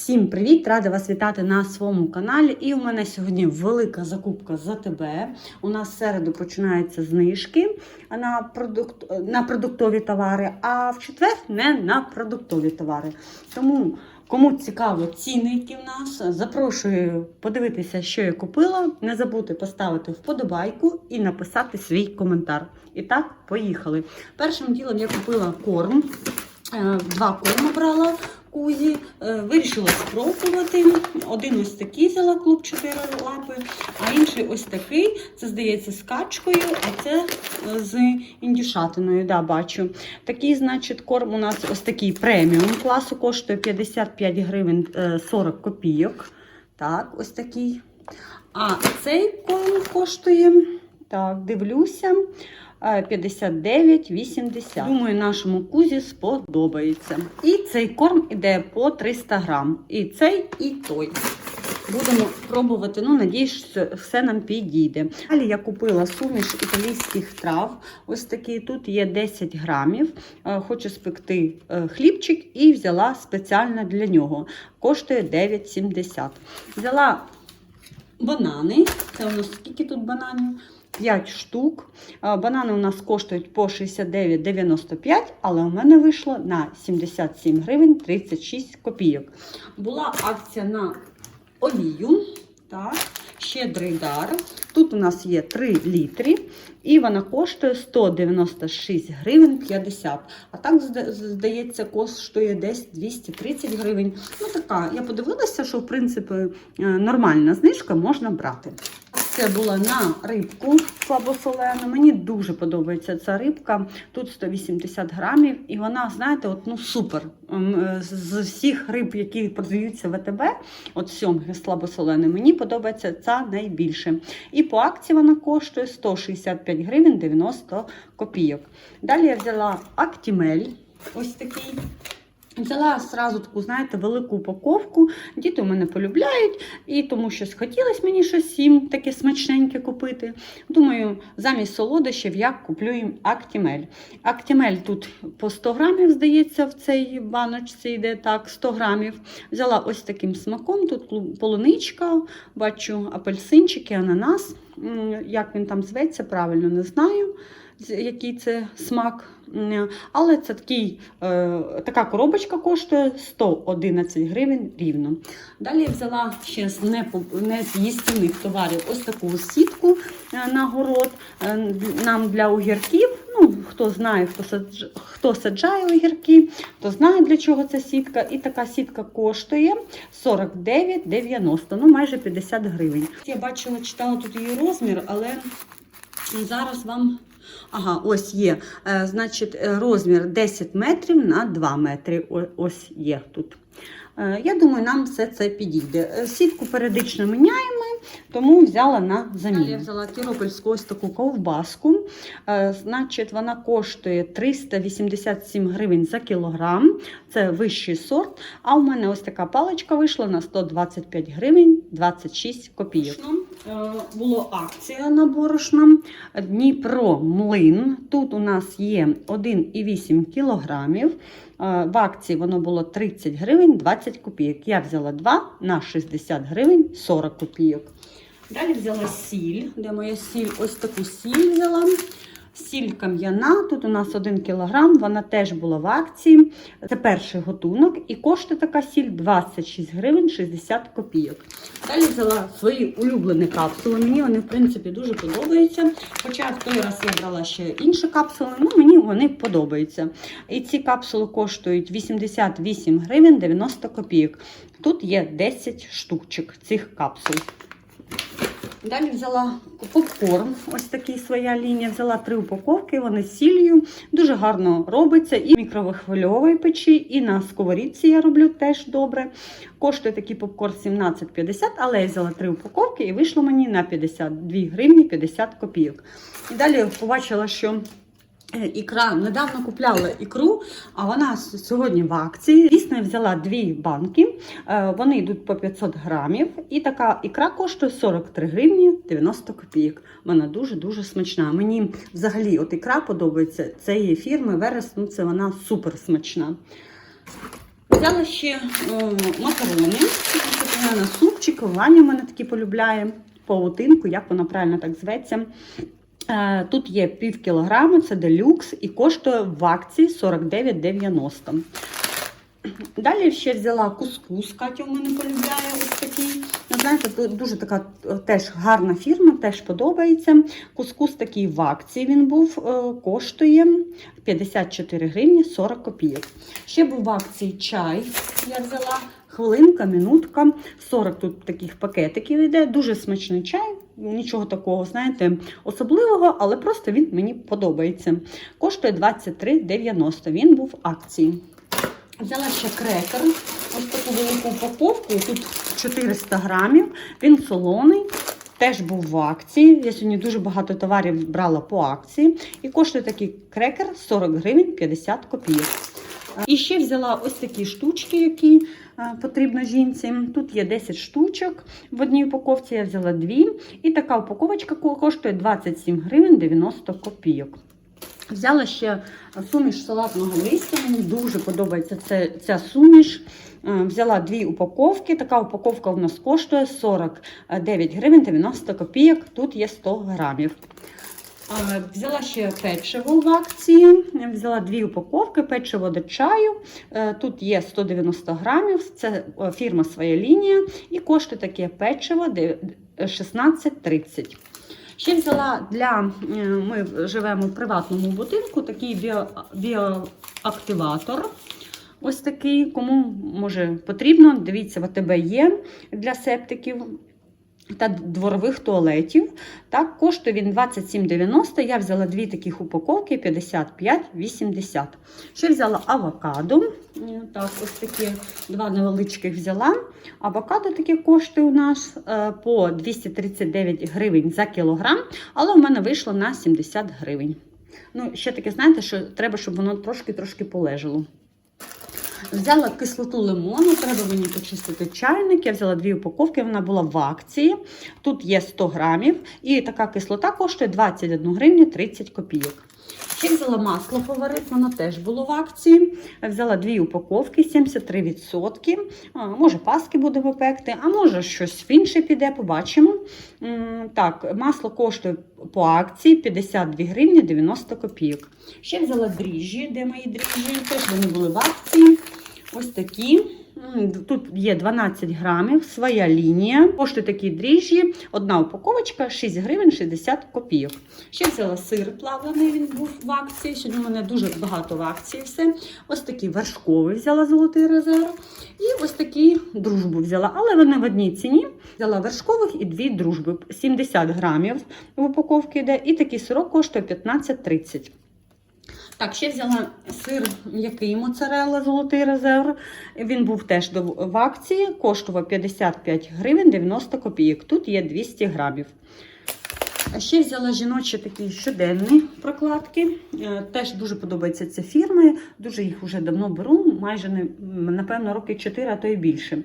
Всім привіт! Рада вас вітати на своєму каналі. І у мене сьогодні велика закупка за тебе. У нас в середу починаються знижки на, продукт, на продуктові товари, а в четвер не на продуктові товари. Тому, кому цікаво ціни, які в нас, запрошую подивитися, що я купила. Не забудьте поставити вподобайку і написати свій коментар. І так, поїхали. Першим ділом я купила корм. Е, Два корма брала кузі, Е, вирішила спробувати. Один ось такий взяла клуб 4 лапи, а інший ось такий. Це здається з качкою, а це е, з індюшатиною. Да, бачу. Такий, значить, корм у нас ось такий преміум класу, коштує 55 гривень е, 40 копійок. Так, ось такий. А цей корм коштує, так, дивлюся. Е, 59,80. Думаю, нашому кузі сподобається. І цей корм іде по 300 грам. І цей, і той. Будемо пробувати. Ну, надіюсь, все нам підійде. Далі я купила суміш італійських трав. Ось такий тут є 10 грамів. Е, Хочу спекти е, хлібчик і взяла спеціально для нього. Коштує 9,70. Взяла банани. Це у нас скільки тут бананів? 5 штук. Банани у нас коштують по 69,95, але у мене вийшло на 77 гривень 36 копійок. Була акція на олію. Так, щедрий дар. Тут у нас є 3 літри, і вона коштує 196 гривень 50. А так, здається, коштує десь 230 гривень. Ну, така, я подивилася, що в принципі е, нормальна знижка можна брати. Це була на рибку слабосолену. Мені дуже подобається ця рибка. Тут 180 грамів, і вона, знаєте, от, ну супер. Ем, е, З всіх риб, які продаються в АТБ, от сьомги слабосолені, мені подобається ця найбільше. І по акції вона коштує 165 гривень 90 копійок. Далі я взяла Актімель, ось такий. Взяла сразу таку, знаєте, велику упаковку. Діти мене полюбляють, і тому що хотілося мені щось їм таке смачненьке купити. Думаю, замість солодощів я куплю їм Актімель. Актімель тут по 100 грамів, здається, в цій баночці йде так, 100 грамів. Взяла ось таким смаком. Тут полуничка, бачу апельсинчики, ананас. Як він там зветься, правильно не знаю, який це смак. Але це такий, е, така коробочка коштує 111 гривень рівно. Далі я взяла ще з не, не з їстівних товарів ось таку сітку е, на город е, нам для огірків. Ну, хто знає, хто саджає огірки, то знає, для чого ця сітка. І така сітка коштує 49,90, ну майже 50 гривень. Я бачила, читала тут її розмір, але зараз вам. Ага, ось є. Е, значить, е, розмір 10 метрів на 2 метри. О- Ось є тут. Е, я думаю, нам все це підійде. Сітку періодично міняємо, тому взяла на заміну. Я взяла тіропольську ось таку ковбаску. Е, Значить, вона коштує 387 гривень за кілограм. Це вищий сорт. А у мене ось така паличка вийшла на 125 гривень 26 копійок. Е, Було акція на борошна Дніпро млин. Тут у нас є 1,8 кілограмів. Е, В акції воно було 30 гривень 20 копійок. Я взяла 2 на 60 гривень 40 копійок. Далі взяла сіль. Де моя сіль? Ось таку сіль взяла. Сіль кам'яна, тут у нас 1 кілограм, вона теж була в акції. Це перший готунок і коштує така сіль 26 гривень 60 копійок. Далі взяла свої улюблені капсули. Мені вони, в принципі, дуже подобаються. Хоча в той раз я брала ще інші капсули, ну мені вони подобаються. І ці капсули коштують 88 гривень 90 копійок. Тут є 10 штучок цих капсул. Далі взяла попкорн, ось такий своя лінія. Взяла три упаковки, вони з сіллю. Дуже гарно робиться і в мікровихвильовій печі, і на сковорідці я роблю теж добре. Коштує такий попкорн 17,50, але я взяла три упаковки і вийшло мені на 52 гривні 50 копійок. І далі побачила, що Ікра недавно купляла ікру, а вона сьогодні в акції. Дійсно, я взяла дві банки, е, вони йдуть по 500 грамів. І така ікра коштує 43 гривні 90 копійок. Вона дуже-дуже смачна. Мені взагалі от ікра подобається цієї фірми Верес, ну це вона супер смачна. Взяла ще е, макарони. У мене супчик, Ваня мене такі полюбляє. Паутинку, як вона правильно так зветься. Е, Тут є пів кілограма, це делюкс і коштує в акції 49,90. Далі ще взяла кускус. Катя у мене полюбляє ось такий. Ну, знаєте, дуже така е, теж гарна фірма, теж подобається. Кускус такий в акції він був, е, коштує 54 гривні 40 копійок. Ще був в акції чай. Я взяла хвилинка, минутка. 40 тут таких пакетиків йде. Дуже смачний чай. Нічого такого, знаєте, особливого, але просто він мені подобається. Коштує 23,90. Він був в акції. Взяла ще крекер, ось таку велику упаковку, тут 400 грамів, він солоний, теж був в акції. Я сьогодні дуже багато товарів брала по акції. І коштує такий крекер 40 гривень 50 копійок. І ще взяла ось такі штучки, які е, потрібно жінці. Тут є 10 штучок в одній упаковці, я взяла дві. І така упаковочка коштує 27 гривень 90 копійок. Взяла ще суміш салатного листя. Мені дуже подобається це, ця суміш. Е, Взяла дві упаковки. Така упаковка у нас коштує 49 гривень 90 копійок. Тут є 100 грамів. Е, Взяла ще печиво в акції. Взяла дві упаковки, печиво до чаю. Е, Тут є 190 грамів. Це е, фірма своя лінія. І коштує таке печиво 16,30. Ще взяла для е, ми живемо в приватному будинку такий біо, біоактиватор. Ось такий, кому може потрібно. Дивіться, в АТБ є для септиків та дворових туалетів. Так, коштує він 27,90. Я взяла дві таких упаковки 55,80. Ще взяла авокадо. Так, ось такі два невеличких взяла. Авокадо таке коштує у нас е, по 239 гривень за кілограм, але у мене вийшло на 70 гривень. Ну, ще таке, знаєте, що треба, щоб воно трошки-трошки полежало. Взяла кислоту лимону, треба мені почистити чайник. Я взяла дві упаковки, вона була в акції. Тут є 100 грамів. І така кислота коштує 21 гривню 30 копійок. Ще взяла масло фаворит, воно теж було в акції. Взяла дві упаковки, 73%. Може, паски будемо пекти, а може щось інше піде, побачимо. Так, масло коштує по акції 52 гривні 90 копійок. Ще взяла дріжджі, де мої дріжджі, теж вони були в акції. Ось такі. Тут є 12 грамів, своя лінія. Коштує такі дріжджі. Одна упаковочка 6 гривень 60 копійок. Ще взяла сир плавлений, він був в акції. Сьогодні у мене дуже багато в акції все. Ось такий вершковий взяла золотий резерв. І ось такий дружбу взяла. Але вони в одній ціні. Взяла вершкових і дві дружби. 70 грамів в упаковці йде. І такий сирок коштує 15,30. Так, ще взяла сир м'який моцарелла, золотий резерв. Він був теж в акції, коштував 55 гривень 90 копійок. Тут є 200 грамів. А Ще взяла жіночі такі щоденні прокладки. Е, Теж дуже подобається ця фірма. Дуже їх вже давно беру, майже не- напевно роки 4, а то і більше.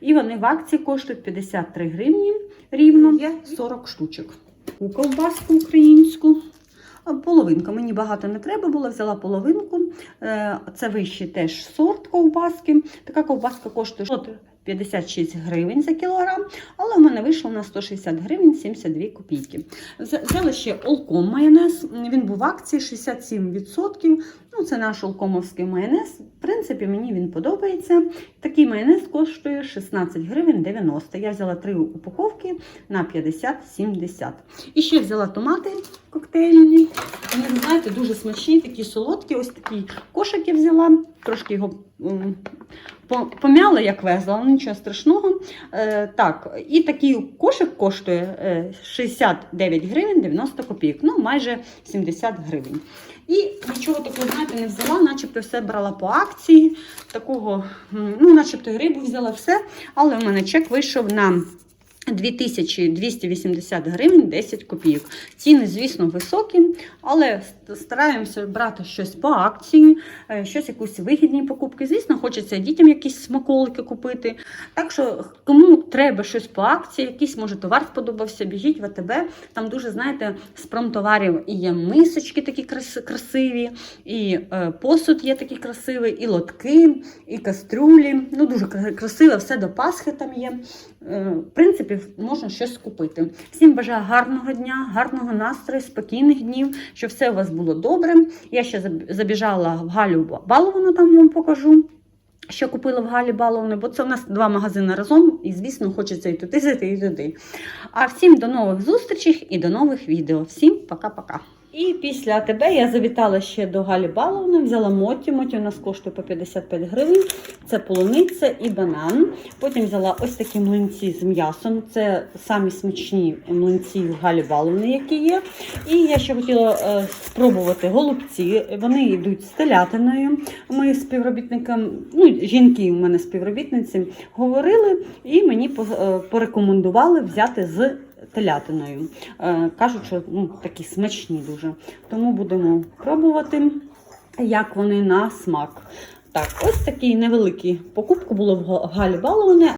І вони в акції коштують 53 гривні рівно. Є 40 штучок. У ковбаску українську. Половинка. Мені багато не треба було, взяла половинку. Е, Це вищий теж сорт ковбаски. Така ковбаска коштує 56 гривень за кілограм, але в мене вийшло на 160 гривень 72 копійки. Взя- Взяла ще олком майонез. Він був в акції 67%. Ну, це наш олкомовський майонез. В принципі, мені він подобається. Такий майонез коштує 16 гривень 90. Я взяла три упаковки на 50-70. І ще взяла томати коктейльні. Вони, знаєте, дуже смачні, такі солодкі. Ось такий кошик я взяла. Трошки його помяла, як везла, але нічого страшного. Е, так, і такий кошик коштує е, 69 гривень 90 копійок, ну майже 70 гривень. І нічого такого, знаєте, не взяла, начебто все брала по акції. Такого, ну, начебто і рибу взяла все, але у мене чек вийшов на 2280 гривень 10 копійок. Ціни, звісно, високі, але стараємося брати щось по акції, е, щось якусь вигідні покупки. Звісно, хочеться дітям якісь смаколики купити. Так що, кому треба щось по акції, якийсь може товар сподобався, біжіть в АТБ. Там дуже, знаєте, з промтоварів і є мисочки такі красиві, і е, посуд є такий красивий, і лотки, і кастрюлі. Ну, дуже кра- красиво, все до Пасхи там є. Е, В принципі, можна щось купити. Всім бажаю гарного дня, гарного настрою, спокійних днів, щоб все у вас було добре. Я ще забіжала в Галю Баловану, там вам покажу. Що купила в Галі Баловни, бо це у нас два магазини разом, і, звісно, хочеться і туди зайти, і туди. А всім до нових зустрічей і до нових відео. Всім пока-пока. І після АТБ я завітала ще до Галі Баловни, взяла моті. Моті у нас коштує по 55 гривень. Це полуниця і банан. Потім взяла ось такі млинці з м'ясом. Це самі смачні млинці в Галі Баловни, які є. І я ще хотіла е, спробувати голубці. Вони йдуть з телятиною. Ми співробітникам, ну жінки у мене співробітниці, говорили і мені е, порекомендували взяти з телятиною. Е, Кажуть, що ну, такі смачні дуже. Тому будемо пробувати, як вони на смак. Так, ось такий невеликий покупку було в Галі Баловни,